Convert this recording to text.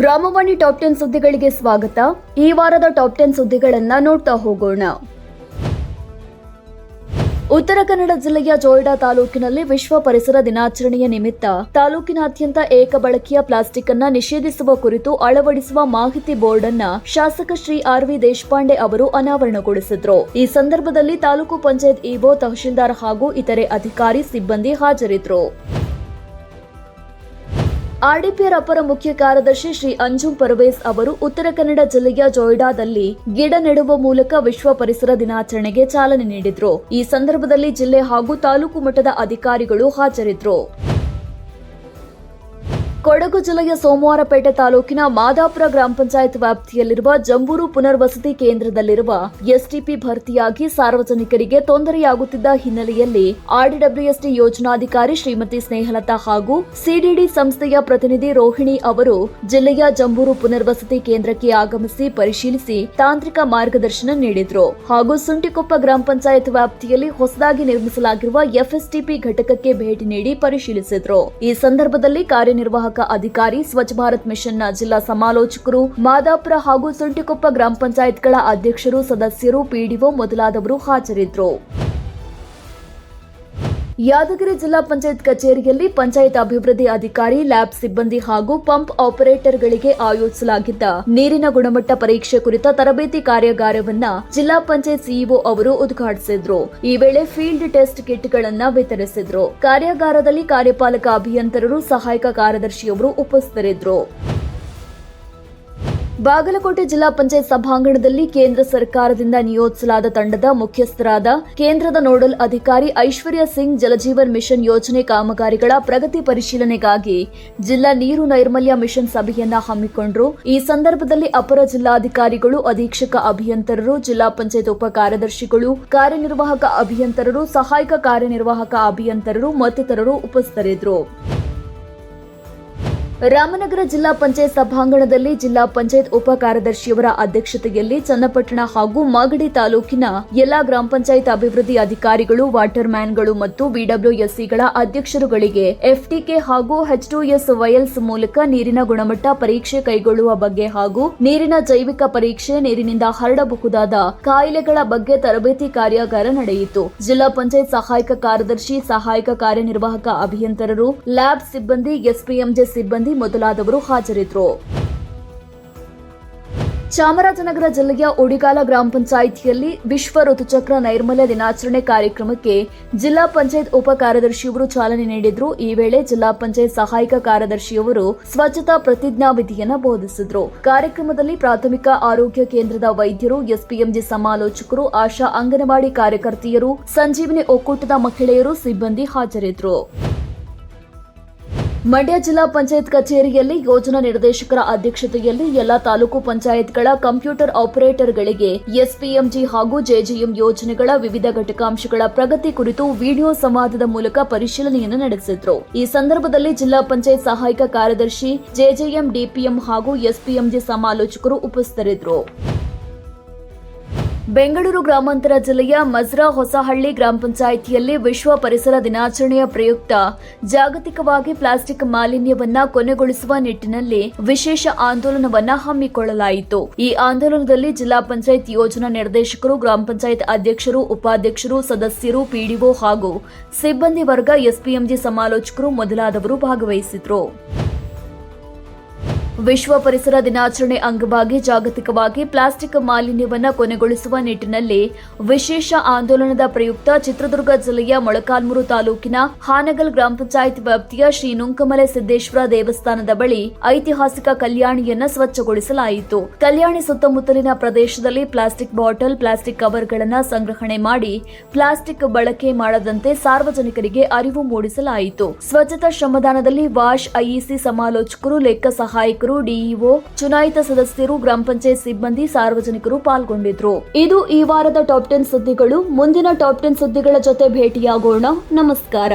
ಗ್ರಾಮವಾಣಿ top ten ಸುದ್ದಿಗಳಿಗೆ ಸ್ವಾಗತ. ಈ ವಾರದ ಟಾಪ್ ಟೆನ್ ಸುದ್ದಿಗಳನ್ನ ನೋಡ್ತಾ ಹೋಗೋಣ. ಉತ್ತರ ಕನ್ನಡ ಜಿಲ್ಲೆಯ ಜೋಯ್ಡಾ ತಾಲೂಕಿನಲ್ಲಿ ವಿಶ್ವ ಪರಿಸರ ದಿನಾಚರಣೆಯ ನಿಮಿತ್ತ ತಾಲೂಕಿನಾದ್ಯಂತ ಏಕ ಬಳಕೆಯ ಪ್ಲಾಸ್ಟಿಕ್ ಅನ್ನ ನಿಷೇಧಿಸುವ ಕುರಿತು ಅಳವಡಿಸುವ ಮಾಹಿತಿ ಬೋರ್ಡ್ ಅನ್ನ ಶಾಸಕ ಶ್ರೀ ಆರ್ ವಿ ದೇಶಪಾಂಡೆ ಅವರು ಅನಾವರಣಗೊಳಿಸಿದ್ರು. ಈ ಸಂದರ್ಭದಲ್ಲಿ ತಾಲೂಕು ಪಂಚಾಯತ್ ಇಒ ತಹಶೀಲ್ದಾರ್ ಹಾಗೂ ಇತರೆ ಅಧಿಕಾರಿ ಸಿಬ್ಬಂದಿ ಹಾಜರಿದ್ದರು ಆರ್ಡಿಪಿಆರ್ ಅಪರ ಮುಖ್ಯ ಕಾರ್ಯದರ್ಶಿ ಶ್ರೀ ಅಂಜುಂ ಪರ್ವೇಸ್ ಅವರು ಉತ್ತರ ಕನ್ನಡ ಜಿಲ್ಲೆಯ ಜೊಯ್ಡಾದಲ್ಲಿ ಗಿಡ ನೆಡುವ ಮೂಲಕ ವಿಶ್ವ ಪರಿಸರ ದಿನಾಚರಣೆಗೆ ಚಾಲನೆ ನೀಡಿದ್ರು. ಈ ಸಂದರ್ಭದಲ್ಲಿ ಜಿಲ್ಲೆ ಹಾಗೂ ತಾಲೂಕು ಮಟ್ಟದ ಅಧಿಕಾರಿಗಳು ಹಾಜರಿದ್ದರು ಕೊಡಗು ಜಿಲ್ಲೆಯ ಸೋಮವಾರಪೇಟೆ ತಾಲೂಕಿನ ಮಾದಾಪುರ ಗ್ರಾಮ ಪಂಚಾಯತ್ ವ್ಯಾಪ್ತಿಯಲ್ಲಿರುವ ಜಂಬೂರು ಪುನರ್ವಸತಿ ಕೇಂದ್ರದಲ್ಲಿರುವ ಎಸ್ಟಿಪಿ ಭರ್ತಿಯಾಗಿ ಸಾರ್ವಜನಿಕರಿಗೆ ತೊಂದರೆಯಾಗುತ್ತಿದ್ದ ಹಿನ್ನೆಲೆಯಲ್ಲಿ ಆರ್ಡಿಡಬ್ಲ್ಯೂಎಸ್ಟಿ ಯೋಜನಾಧಿಕಾರಿ ಶ್ರೀಮತಿ ಸ್ನೇಹಲತಾ ಹಾಗೂ ಸಿಡಿಡಿ ಸಂಸ್ಥೆಯ ಪ್ರತಿನಿಧಿ ರೋಹಿಣಿ ಅವರು ಜಿಲ್ಲೆಯ ಜಂಬೂರು ಪುನರ್ವಸತಿ ಕೇಂದ್ರಕ್ಕೆ ಆಗಮಿಸಿ ಪರಿಶೀಲಿಸಿ ತಾಂತ್ರಿಕ ಮಾರ್ಗದರ್ಶನ ನೀಡಿದರು. ಹಾಗೂ ಸುಂಟಿಕೊಪ್ಪ ಗ್ರಾಮ ಪಂಚಾಯತ್ ವ್ಯಾಪ್ತಿಯಲ್ಲಿ ಹೊಸದಾಗಿ ನಿರ್ಮಿಸಲಾಗಿರುವ ಎಫ್ಎಸ್ಟಿಪಿ ಘಟಕಕ್ಕೆ ಭೇಟಿ ನೀಡಿ ಪರಿಶೀಲಿಸಿದರು. ಈ ಸಂದರ್ಭದಲ್ಲಿ ಕಾರ್ಯನಿರ್ವಾಹಕ ಅಧಿಕಾರಿ ಸ್ವಚ್ಛ ಭಾರತ್ ಮಿಷನ್ನ ಜಿಲ್ಲಾ ಸಮಾಲೋಚಕರು, ಮಾದಾಪುರ ಹಾಗೂ ಸುಂಟಿಕೊಪ್ಪ ಗ್ರಾಮ ಪಂಚಾಯತ್ಗಳ ಅಧ್ಯಕ್ಷರು, ಸದಸ್ಯರು, ಪಿಡಿಒ ಮೊದಲಾದವರು ಹಾಜರಿದ್ದರು. ಯಾದಗಿರಿ ಜಿಲ್ಲಾ ಪಂಚಾಯತ್ ಕಚೇರಿಯಲ್ಲಿ ಪಂಚಾಯತ್ ಅಭಿವೃದ್ಧಿ ಅಧಿಕಾರಿ, ಲ್ಯಾಬ್ ಸಿಬ್ಬಂದಿ ಹಾಗೂ ಪಂಪ್ ಆಪರೇಟರ್ಗಳಿಗೆ ಆಯೋಜಿಸಲಾಗಿದ್ದ ನೀರಿನ ಗುಣಮಟ್ಟ ಪರೀಕ್ಷೆ ಕುರಿತ ತರಬೇತಿ ಕಾರ್ಯಾಗಾರವನ್ನ ಜಿಲ್ಲಾ ಪಂಚಾಯತ್ ಸಿಇಒ ಅವರು ಉದ್ಘಾಟಿಸಿದ್ರು. ಈ ವೇಳೆ ಫೀಲ್ಡ್ ಟೆಸ್ಟ್ ಕಿಟ್ಗಳನ್ನ ವಿತರಿಸಿದ್ರು. ಕಾರ್ಯಾಗಾರದಲ್ಲಿ ಕಾರ್ಯಪಾಲಕ ಅಭಿಯಂತರರು, ಸಹಾಯಕ ಕಾರ್ಯದರ್ಶಿಯವರು ಉಪಸ್ಥಿತರಿದ್ದರು ಬಾಗಲಕೋಟೆ ಜಿಲ್ಲಾ ಪಂಚಾಯತ್ ಸಭಾಂಗಣದಲ್ಲಿ ಕೇಂದ್ರ ಸರ್ಕಾರದಿಂದ ನಿಯೋಜಿಸಲಾದ ತಂಡದ ಮುಖ್ಯಸ್ಥರಾದ ಕೇಂದ್ರದ ನೋಡಲ್ ಅಧಿಕಾರಿ ಐಶ್ವರ್ಯ ಸಿಂಗ್ ಜಲಜೀವನ್ ಮಿಷನ್ ಯೋಜನೆ ಕಾಮಗಾರಿಗಳ ಪ್ರಗತಿ ಪರಿಶೀಲನೆಗಾಗಿ ಜಿಲ್ಲಾ ನೀರು ನೈರ್ಮಲ್ಯ ಮಿಷನ್ ಸಭೆಯನ್ನ ಹಮ್ಮಿಕೊಂಡರು. ಈ ಸಂದರ್ಭದಲ್ಲಿ ಅಪರ ಜಿಲ್ಲಾಧಿಕಾರಿಗಳು, ಅಧೀಕ್ಷಕ ಅಭಿಯಂತರರು, ಜಿಲ್ಲಾ ಪಂಚಾಯತ್ ಉಪ ಕಾರ್ಯದರ್ಶಿಗಳು, ಕಾರ್ಯನಿರ್ವಾಹಕ ಅಭಿಯಂತರರು, ಸಹಾಯಕ ಕಾರ್ಯನಿರ್ವಾಹಕ ಅಭಿಯಂತರರು ಮತ್ತಿತರರು ಉಪಸ್ಥಿತರಿದ್ದರು. ರಾಮನಗರ ಜಿಲ್ಲಾ ಪಂಚಾಯತ್ ಸಭಾಂಗಣದಲ್ಲಿ ಜಿಲ್ಲಾ ಪಂಚಾಯತ್ ಉಪ ಕಾರ್ಯದರ್ಶಿಯವರ ಅಧ್ಯಕ್ಷತೆಯಲ್ಲಿ ಚನ್ನಪಟ್ಟಣ ಹಾಗೂ ಮಾಗಡಿ ತಾಲೂಕಿನ ಎಲ್ಲಾ ಗ್ರಾಮ ಪಂಚಾಯತ್ ಅಭಿವೃದ್ಧಿ ಅಧಿಕಾರಿಗಳು, ವಾಟರ್ ಮ್ಯಾನ್ಗಳು ಮತ್ತು ಬಿಡಬ್ಲ್ಯೂಎಸ್ಸಿಗಳ ಅಧ್ಯಕ್ಷರುಗಳಿಗೆ ಎಫ್ಟಿಕೆ ಹಾಗೂ ಎಚ್ ಎಸ್ ವಯಲ್ಸ್ ಮೂಲಕ ನೀರಿನ ಗುಣಮಟ್ಟ ಪರೀಕ್ಷೆ ಕೈಗೊಳ್ಳುವ ಬಗ್ಗೆ ಹಾಗೂ ನೀರಿನ ಜೈವಿಕ ಪರೀಕ್ಷೆ, ನೀರಿನಿಂದ ಹರಡಬಹುದಾದ ಕಾಯಿಲೆಗಳ ಬಗ್ಗೆ ತರಬೇತಿ ಕಾರ್ಯಾಗಾರ ನಡೆಯಿತು. ಜಿಲ್ಲಾ ಪಂಚಾಯತ್ ಸಹಾಯಕ ಕಾರ್ಯದರ್ಶಿ, ಸಹಾಯಕ ಕಾರ್ಯನಿರ್ವಾಹಕ ಅಭಿಯಂತರರು, ಲ್ಯಾಬ್ ಸಿಬ್ಬಂದಿ, ಎಸ್ಪಿಎಂಜೆ ಸಿಬ್ಬಂದಿ ಮೊದಲಾದವರು ಹಾಜರಿದ್ದರು ಚಾಮರಾಜನಗರ ಜಿಲ್ಲೆಯ ಉಡಿಗಾಲ ಗ್ರಾಮ ಪಂಚಾಯಿತಿಯಲ್ಲಿ ವಿಶ್ವ ಋತುಚಕ್ರ ನೈರ್ಮಲ್ಯ ದಿನಾಚರಣೆ ಕಾರ್ಯಕ್ರಮಕ್ಕೆ ಜಿಲ್ಲಾ ಪಂಚಾಯತ್ ಉಪ ಕಾರ್ಯದರ್ಶಿಯವರು ಚಾಲನೆ ನೀಡಿದ್ರು. ಈ ವೇಳೆ ಜಿಲ್ಲಾ ಪಂಚಾಯತ್ ಸಹಾಯಕ ಕಾರ್ಯದರ್ಶಿಯವರು ಸ್ವಚ್ಛತಾ ಪ್ರತಿಜ್ಞಾವಿಧಿಯನ್ನು ಬೋಧಿಸಿದ್ರು. ಕಾರ್ಯಕ್ರಮದಲ್ಲಿ ಪ್ರಾಥಮಿಕ ಆರೋಗ್ಯ ಕೇಂದ್ರದ ವೈದ್ಯರು, ಎಸ್ಪಿಎಂಜಿ ಸಮಾಲೋಚಕರು, ಆಶಾ ಅಂಗನವಾಡಿ ಕಾರ್ಯಕರ್ತೆಯರು, ಸಂಜೀವಿನಿ ಒಕ್ಕೂಟದ ಮಹಿಳೆಯರು, ಸಿಬ್ಬಂದಿ ಹಾಜರಿದ್ದರು ಮಂಡ್ಯ ಜಿಲ್ಲಾ ಪಂಚಾಯತ್ ಕಚೇರಿಯಲ್ಲಿ ಯೋಜನಾ ನಿರ್ದೇಶಕರ ಅಧ್ಯಕ್ಷತೆಯಲ್ಲಿ ಎಲ್ಲಾ ತಾಲೂಕು ಪಂಚಾಯತ್ಗಳ ಕಂಪ್ಯೂಟರ್ ಆಪರೇಟರ್ಗಳಿಗೆ ಎಸ್ಪಿಎಂಜಿ ಹಾಗೂ ಜೆಜಿಎಂ ಯೋಜನೆಗಳ ವಿವಿಧ ಘಟಕಾಂಶಗಳ ಪ್ರಗತಿ ಕುರಿತು ವಿಡಿಯೋ ಸಂವಾದದ ಮೂಲಕ ಪರಿಶೀಲನೆಯನ್ನು ನಡೆಸಿದ್ರು. ಈ ಸಂದರ್ಭದಲ್ಲಿ ಜಿಲ್ಲಾ ಪಂಚಾಯತ್ ಸಹಾಯಕ ಕಾರ್ಯದರ್ಶಿ ಜೆಜೆಎಂ ಡಿಪಿಎಂ ಹಾಗೂ ಎಸ್ಪಿಎಂಜಿ ಸಮಾಲೋಚಕರು ಉಪಸ್ಥಿತರಿದ್ದರು. ಬೆಂಗಳೂರು ಗ್ರಾಮಾಂತರ ಜಿಲ್ಲೆಯ ಮಜ್ರಾ ಹೊಸಹಳ್ಳಿ ಗ್ರಾಮ ಪಂಚಾಯಿತಿಯಲ್ಲಿ ವಿಶ್ವ ಪರಿಸರ ದಿನಾಚರಣೆಯ ಪ್ರಯುಕ್ತ ಜಾಗತಿಕವಾಗಿ ಪ್ಲಾಸ್ಟಿಕ್ ಮಾಲಿನ್ಯವನ್ನ ಕೊನೆಗೊಳಿಸುವ ನಿಟ್ಟಿನಲ್ಲಿ ವಿಶೇಷ ಆಂದೋಲನವನ್ನ ಹಮ್ಮಿಕೊಳ್ಳಲಾಯಿತು. ಈ ಆಂದೋಲನದಲ್ಲಿ ಜಿಲ್ಲಾ ಪಂಚಾಯತ್ ಯೋಜನಾ ನಿರ್ದೇಶಕರು, ಗ್ರಾಮ ಪಂಚಾಯತ್ ಅಧ್ಯಕ್ಷರು, ಉಪಾಧ್ಯಕ್ಷರು, ಸದಸ್ಯರು, ಪಿಡಿಒ ಹಾಗೂ ಸಿಬ್ಬಂದಿ ವರ್ಗ, ಎಸ್ಪಿಎಂಜಿ ಸಮಾಲೋಚಕರು ಮೊದಲಾದವರು ಭಾಗವಹಿಸಿದ್ರು. ವಿಶ್ವ ಪರಿಸರ ದಿನಾಚರಣೆ ಅಂಗವಾಗಿ ಜಾಗತಿಕವಾಗಿ ಪ್ಲಾಸ್ಟಿಕ್ ಮಾಲಿನ್ಯವನ್ನು ಕೊನೆಗೊಳಿಸುವ ನಿಟ್ಟಿನಲ್ಲಿ ವಿಶೇಷ ಆಂದೋಲನದ ಪ್ರಯುಕ್ತ ಚಿತ್ರದುರ್ಗ ಜಿಲ್ಲೆಯ ಮೊಳಕಾಲ್ಮೂರು ತಾಲೂಕಿನ ಹಾನಗಲ್ ಗ್ರಾಮ ಪಂಚಾಯತ್ ವ್ಯಾಪ್ತಿಯ ಶ್ರೀ ನುಂಕಮಲೆ ಸಿದ್ದೇಶ್ವರ ದೇವಸ್ಥಾನದ ಬಳಿ ಐತಿಹಾಸಿಕ ಕಲ್ಯಾಣಿಯನ್ನು ಸ್ವಚ್ಛಗೊಳಿಸಲಾಯಿತು. ಕಲ್ಯಾಣಿ ಸುತ್ತಮುತ್ತಲಿನ ಪ್ರದೇಶದಲ್ಲಿ ಪ್ಲಾಸ್ಟಿಕ್ ಬಾಟಲ್, ಪ್ಲಾಸ್ಟಿಕ್ ಕವರ್ಗಳನ್ನು ಸಂಗ್ರಹಣೆ ಮಾಡಿ ಪ್ಲಾಸ್ಟಿಕ್ ಬಳಕೆ ಮಾಡದಂತೆ ಸಾರ್ವಜನಿಕರಿಗೆ ಅರಿವು ಮೂಡಿಸಲಾಯಿತು. ಸ್ವಚ್ಛತಾ ಶ್ರಮದಾನದಲ್ಲಿ ವಾಶ್, ಐಇಸಿ ಸಮಾಲೋಚಕರು ಲೆಕ್ಕ ಸಹಾಯಕರು ಡಿಇಒ, ಚುನಾಯಿತ ಸದಸ್ಯರು ಗ್ರಾಮ ಪಂಚಾಯತ್ ಸಿಬ್ಬಂದಿ, ಸಾರ್ವಜನಿಕರು ಪಾಲ್ಗೊಂಡಿದ್ರು. ಇದು ಈ ವಾರದ ಟಾಪ್ ಟೆನ್ ಸುದ್ದಿಗಳು. ಮುಂದಿನ ಟಾಪ್ ಟೆನ್ ಸುದ್ದಿಗಳ ಜೊತೆ ಭೇಟಿಯಾಗೋಣ. ನಮಸ್ಕಾರ.